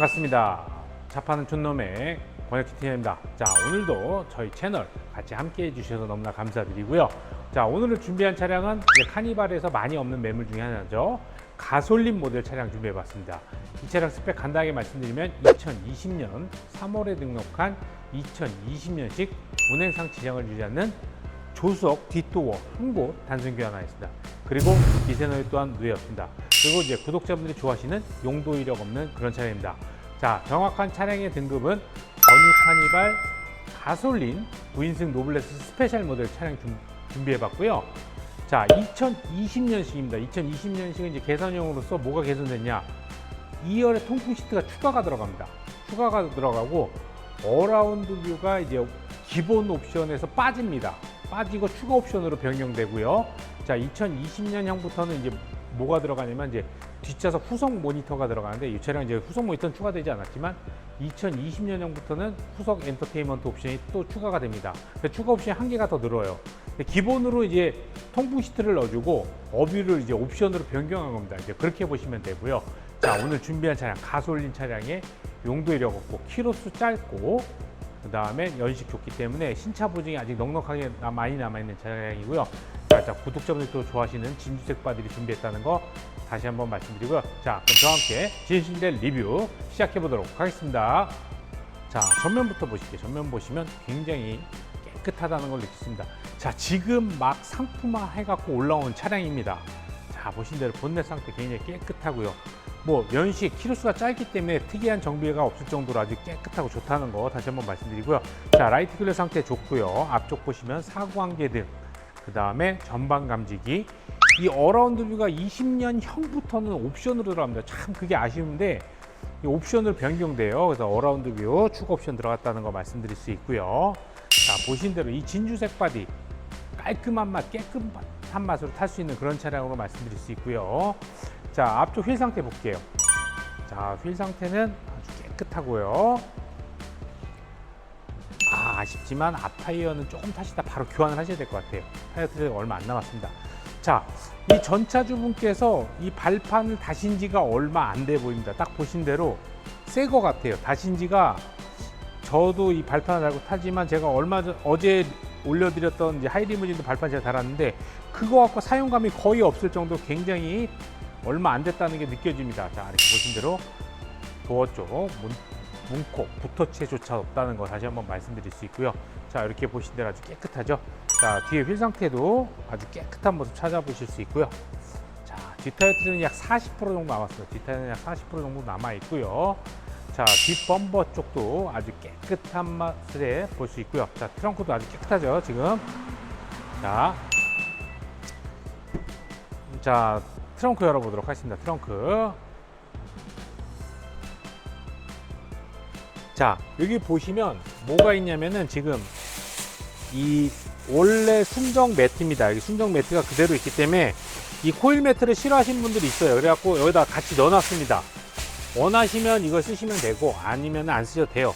반갑습니다. 자파는 촌놈의 권혁키티입니다. 자, 오늘도 저희 채널 같이 함께 해주셔서 너무나 감사드리고요. 자, 오늘 준비한 차량은 카니발에서 많이 없는 매물 중에 하나죠. 가솔린 모델 차량 준비해봤습니다. 이 차량 스펙 간단하게 말씀드리면 2020년 3월에 등록한 2020년식 운행상 지정을 유지하는 조수석 뒷도어 한 곳 단순 교환하였습니다. 그리고 미세노이 또한 누였습니다. 그리고 이제 구독자분들이 좋아하시는 용도 이력 없는 그런 차량입니다. 자, 정확한 차량의 등급은 전유 카니발 가솔린 9인승 노블레스 스페셜 모델 차량 준, 준비해봤고요. 자, 2020년식입니다. 2020년식은 이제 개선형으로서 뭐가 개선됐냐? 2열에 통풍 시트가 추가가 들어갑니다. 추가가 들어가고 어라운드 뷰가 이제 기본 옵션에서 빠집니다. 빠지고 추가 옵션으로 변경되고요. 자, 2020년형부터는 이제 뭐가 들어가냐면 이제 뒷좌석 후속 모니터가 들어가는데 이 차량 이제 후속 모니터는 추가되지 않았지만 2020년형부터는 후속 엔터테인먼트 옵션이 또 추가가 됩니다. 근데 추가 옵션이 한 개가 더 늘어요. 기본으로 이제 통풍 시트를 넣어주고 어뷰를 이제 옵션으로 변경한 겁니다. 이제 그렇게 보시면 되고요. 자, 오늘 준비한 차량 가솔린 차량의 용도 이력 없고 키로수 짧고 그 다음에 연식 좋기 때문에 신차 보증이 아직 넉넉하게 나- 많이 남아있는 차량이고요. 자, 자, 구독자분들이 또 좋아하시는 진주색 바디를 준비했다는 거 다시 한번 말씀드리고요. 자, 그럼 저와 함께 진실된 리뷰 시작해 보도록 하겠습니다. 자, 전면부터 보실게요. 전면 보시면 굉장히 깨끗하다는 걸 느끼습니다. 자, 지금 막 상품화 해갖고 올라온 차량입니다. 자, 보신 대로 본넷 상태 굉장히 깨끗하고요. 뭐 연식 키로수가 짧기 때문에 특이한 정비가 없을 정도로 아주 깨끗하고 좋다는 거 다시 한번 말씀드리고요. 자, 라이트 글러 상태 좋고요. 앞쪽 보시면 사구안개 등, 그 다음에 전방 감지기. 이 어라운드 뷰가 20년형부터는 옵션으로 들어갑니다. 참 그게 아쉬운데 이 옵션으로 변경돼요. 그래서 어라운드 뷰 추가 옵션 들어갔다는 거 말씀드릴 수 있고요. 자, 보신 대로 이 진주색 바디 깔끔한 맛, 깨끗한 맛으로 탈 수 있는 그런 차량으로 말씀드릴 수 있고요. 자, 앞쪽 휠 상태 볼게요. 자, 휠 상태는 아주 깨끗하고요. 아, 아쉽지만 앞 타이어는 조금 타시다 바로 교환을 하셔야 될 것 같아요. 타이어 트레가 얼마 안 남았습니다. 자, 이 전차주분께서 이 발판을 다신 지가 얼마 안 돼 보입니다. 딱 보신 대로 새 거 같아요. 다신 지가 저도 이 발판을 달고 타지만 제가 얼마 전 어제 올려드렸던 이제 하이리무진도 발판 제가 달았는데 그거 갖고 사용감이 거의 없을 정도로 굉장히 얼마 안 됐다는 게 느껴집니다. 자 이렇게 보신 대로 도어 쪽 문, 문콕 붓터치조차 없다는 거 다시 한번 말씀드릴 수 있고요. 자 이렇게 보신 대로 아주 깨끗하죠. 자 뒤에 휠 상태도 아주 깨끗한 모습 찾아보실 수 있고요. 자 뒷타이어 트는 약40% 정도 남았어요. 뒷타이어는 약 40% 정도 남아 있고요. 자, 뒷 범버 쪽도 아주 깨끗한 맛을 볼 수 있고요. 자, 트렁크도 아주 깨끗하죠, 지금. 자, 자, 트렁크 열어보도록 하겠습니다. 트렁크. 자, 여기 보시면 뭐가 있냐면은 지금 이 원래 순정 매트입니다. 여기 순정 매트가 그대로 있기 때문에 이 코일 매트를 싫어하시는 분들이 있어요. 그래갖고 여기다 같이 넣어놨습니다. 원하시면 이걸 쓰시면 되고 아니면 안 쓰셔도 돼요.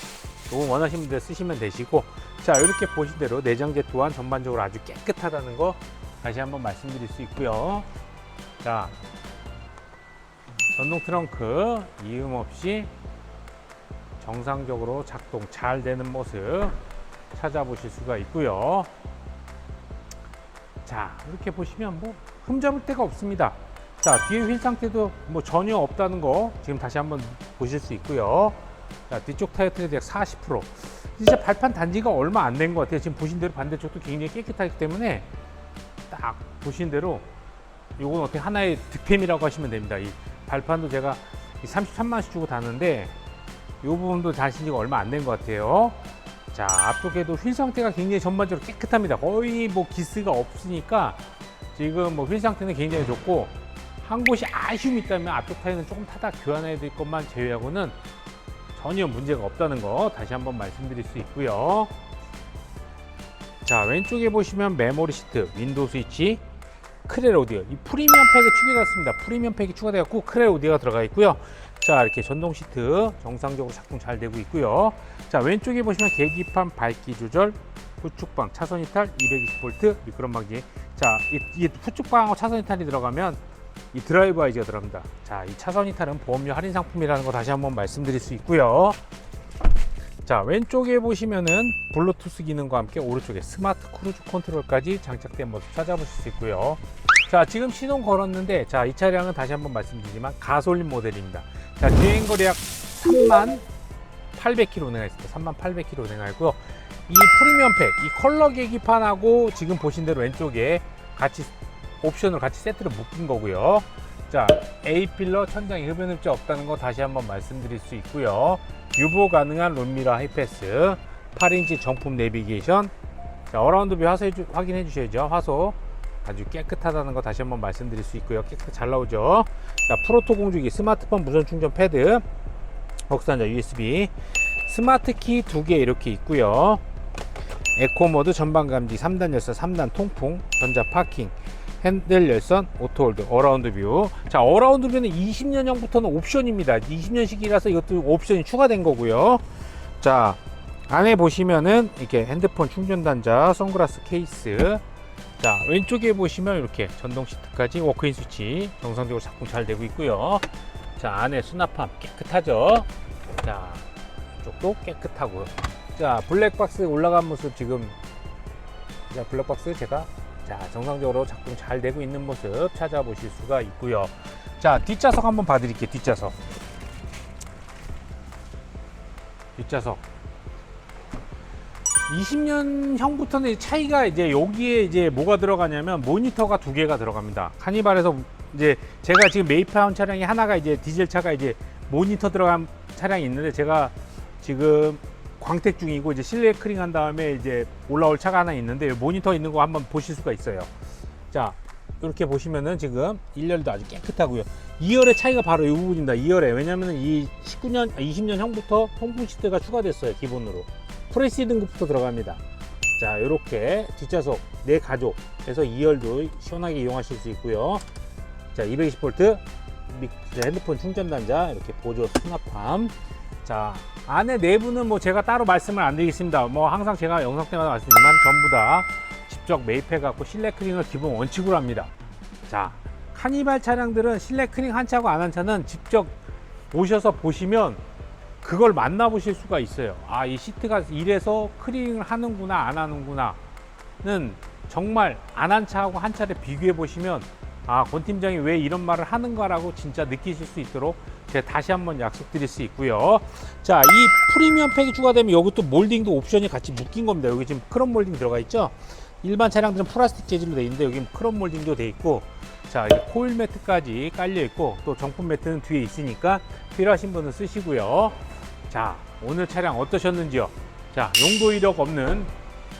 이건 원하시는 분들 쓰시면 되시고 자 이렇게 보신 대로 내장재 또한 전반적으로 아주 깨끗하다는 거 다시 한번 말씀드릴 수 있고요. 자 전동 트렁크 이음 없이 정상적으로 작동 잘 되는 모습 찾아보실 수가 있고요. 자 이렇게 보시면 뭐 흠잡을 데가 없습니다. 자 뒤에 휠 상태도 뭐 전혀 없다는 거 지금 다시 한번 보실 수 있고요. 자 뒤쪽 타이어 약 40%. 진짜 발판 단지가 얼마 안 된 것 같아요. 지금 보신 대로 반대쪽도 굉장히 깨끗하기 때문에 딱 보신 대로 이건 어떻게 하나의 득템이라고 하시면 됩니다. 이 발판도 제가 33만 원씩 주고 다는데 이 부분도 다신 지가 얼마 안 된 것 같아요. 자 앞쪽에도 휠 상태가 굉장히 전반적으로 깨끗합니다. 거의 뭐 기스가 없으니까 지금 뭐 휠 상태는 굉장히 좋고 한 곳이 아쉬움이 있다면 앞쪽 타이어는 조금 타다 교환해야 될 것만 제외하고는 전혀 문제가 없다는 거 다시 한번 말씀드릴 수 있고요. 자 왼쪽에 보시면 메모리 시트, 윈도우 스위치, 크렐 오디오 이 프리미엄 팩이 추가되었습니다. 프리미엄 팩이 추가되었고 크렐 오디오가 들어가 있고요. 자 이렇게 전동 시트 정상적으로 작동 잘 되고 있고요. 자 왼쪽에 보시면 계기판 밝기 조절, 후축방 차선 이탈 220V 미끄럼 방지. 자 이, 이 후축방하고 차선 이탈이 들어가면 이 드라이브 아이즈가 들어갑니다. 자, 이 차선 이탈은 보험료 할인 상품이라는 거 다시 한번 말씀드릴 수 있고요. 자, 왼쪽에 보시면은 블루투스 기능과 함께 오른쪽에 스마트 크루즈 컨트롤까지 장착된 모습 찾아보실 수 있고요. 자, 지금 시동 걸었는데 자, 이 차량은 다시 한번 말씀드리지만 가솔린 모델입니다. 자, 주행 거리 약 3만 800km 운행했습니다. 3만 800km 운행하고요. 이 프리미엄 팩, 이 컬러 계기판하고 지금 보신 대로 왼쪽에 같이 옵션을 같이 세트로 묶인 거고요. 자, A 필러 천장에 흡연 흡자 없다는 거 다시 한번 말씀드릴 수 있고요. 유보 가능한 론미러 하이패스, 8인치 정품 내비게이션. 자, 어라운드 뷰 화소 확인해 주셔야죠. 화소 아주 깨끗하다는 거 다시 한번 말씀드릴 수 있고요. 깨끗 잘 나오죠. 자, 프로토 공주기 스마트폰 무선 충전 패드, 국산자 USB, 스마트 키 두 개 이렇게 있고요. 에코 모드 전방 감지 3단 열선 3단 통풍 전자 파킹 핸들 열선 오토홀드 어라운드 뷰. 자, 어라운드 뷰는 20년형부터는 옵션입니다. 20년식이라서 이것도 옵션이 추가된 거고요. 자, 안에 보시면은 이렇게 핸드폰 충전 단자, 선글라스 케이스. 자, 왼쪽에 보시면 이렇게 전동 시트까지 워크인 스위치 정상적으로 작동 잘 되고 있고요. 자, 안에 수납함 깨끗하죠. 자, 이쪽도 깨끗하고요. 자, 블랙박스 올라간 모습 지금 자, 블랙박스 제가 자, 정상적으로 작동 잘 되고 있는 모습 찾아보실 수가 있고요. 자, 뒷좌석 한번 봐드릴게요. 뒷좌석. 뒷좌석. 20년형부터는 차이가 이제 여기에 이제 뭐가 들어가냐면 모니터가 두 개가 들어갑니다. 카니발에서 이제 제가 지금 매입한 차량이 하나가 이제 디젤 차가 이제 모니터 들어간 차량이 있는데 제가 지금 광택 중이고 이제 실내 크링 한 다음에 이제 올라올 차가 하나 있는데 모니터 있는 거 한번 보실 수가 있어요. 자, 이렇게 보시면은 지금 1열도 아주 깨끗하고요. 2열의 차이가 바로 이 부분입니다. 2열에 왜냐면은 이 19년, 아, 20년형부터 통풍 시트가 추가됐어요. 기본으로. 프레시 등급부터 들어갑니다. 자, 이렇게 뒷좌석 내 가족에서 2열도 시원하게 이용하실 수 있고요. 자, 220V 핸드폰 충전 단자 이렇게 보조 수납함. 자, 안에 내부는 뭐 제가 따로 말씀을 안 드리겠습니다. 뭐 항상 제가 영상 때마다 말씀드리지만 전부 다 직접 매입해 갖고 실내 크링을 기본 원칙으로 합니다. 자, 카니발 차량들은 실내 크링 한 차고 안 한 차는 직접 오셔서 보시면 그걸 만나보실 수가 있어요. 아, 이 시트가 이래서 크링을 하는구나, 안 하는구나는 정말 안 한 차하고 한 차를 비교해 보시면 아, 권 팀장이 왜 이런 말을 하는가라고 진짜 느끼실 수 있도록 제가 다시 한번 약속드릴 수 있고요. 자, 이 프리미엄 팩이 추가되면 여기 또 몰딩도 옵션이 같이 묶인 겁니다. 여기 지금 크롬 몰딩 들어가 있죠? 일반 차량들은 플라스틱 재질로 되어 있는데 여기 크롬 몰딩도 되어 있고 자, 코일 매트까지 깔려 있고 또 정품 매트는 뒤에 있으니까 필요하신 분은 쓰시고요. 자, 오늘 차량 어떠셨는지요? 자, 용도 이력 없는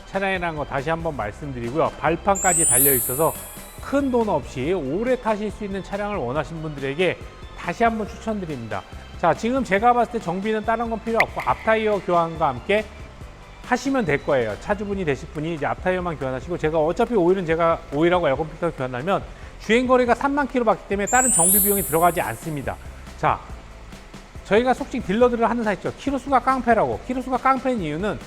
차량이라는 거 다시 한번 말씀드리고요. 발판까지 달려 있어서 큰 돈 없이 오래 타실 수 있는 차량을 원하신 분들에게 다시 한번 추천드립니다. 자, 지금 제가 봤을 때 정비는 다른 건 필요 없고 앞타이어 교환과 함께 하시면 될 거예요. 차주분이 되실 분이 이제 앞타이어만 교환하시고 제가 어차피 오일은 제가 오일하고 에어컨 필터 교환하면 주행 거리가 3만 킬로 받기 때문에 다른 정비 비용이 들어가지 않습니다. 자, 저희가 속칭 딜러들을 하는 사이죠. 키로수가 깡패라고. 키로수가 깡패인 이유는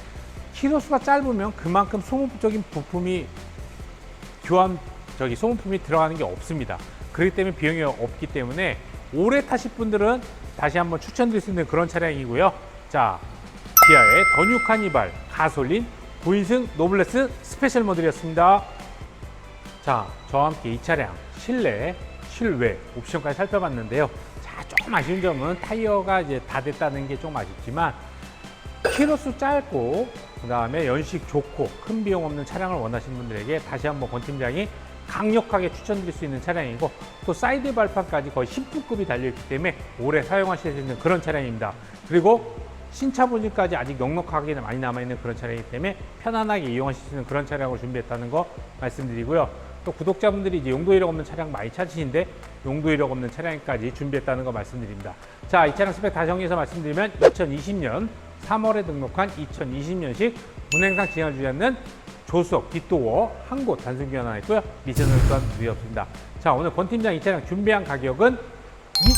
키로수가 짧으면 그만큼 소모적인 부품이 교환 저기 소모품이 들어가는 게 없습니다. 그렇기 때문에 비용이 없기 때문에 오래 타실 분들은 다시 한번 추천드릴 수 있는 그런 차량이고요. 자, 기아의 더뉴 카니발 가솔린 9인승 노블레스 스페셜 모델이었습니다. 자, 저와 함께 이 차량 실내, 실외 옵션까지 살펴봤는데요. 자, 조금 아쉬운 점은 타이어가 이제 다 됐다는 게 좀 아쉽지만 키로수 짧고 그 다음에 연식 좋고 큰 비용 없는 차량을 원하시는 분들에게 다시 한번 권 팀장이 강력하게 추천드릴 수 있는 차량이고 또 사이드 발판까지 거의 10부급이 달려있기 때문에 오래 사용하실 수 있는 그런 차량입니다. 그리고 신차 본질까지 아직 넉넉하게 많이 남아있는 그런 차량이기 때문에 편안하게 이용하실 수 있는 그런 차량을 준비했다는 거 말씀드리고요. 또 구독자분들이 이제 용도 이력 없는 차량 많이 찾으시는데 용도 이력 없는 차량까지 준비했다는 거 말씀드립니다. 자, 이 차량 스펙 다 정리해서 말씀드리면 2020년 3월에 등록한 2020년식 운행상 진행을 주지 조수석, 뒷도어 한 곳 단순 교환하였고요. 미션을 또한 드렸습니다. 자, 오늘 권 팀장 이 차량 준비한 가격은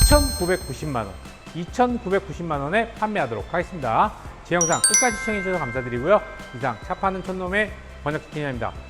2,990만 원. 2,990만 원에 판매하도록 하겠습니다. 제 영상 끝까지 시청해주셔서 감사드리고요. 이상 차 파는 촌놈의 번역팀장입니다.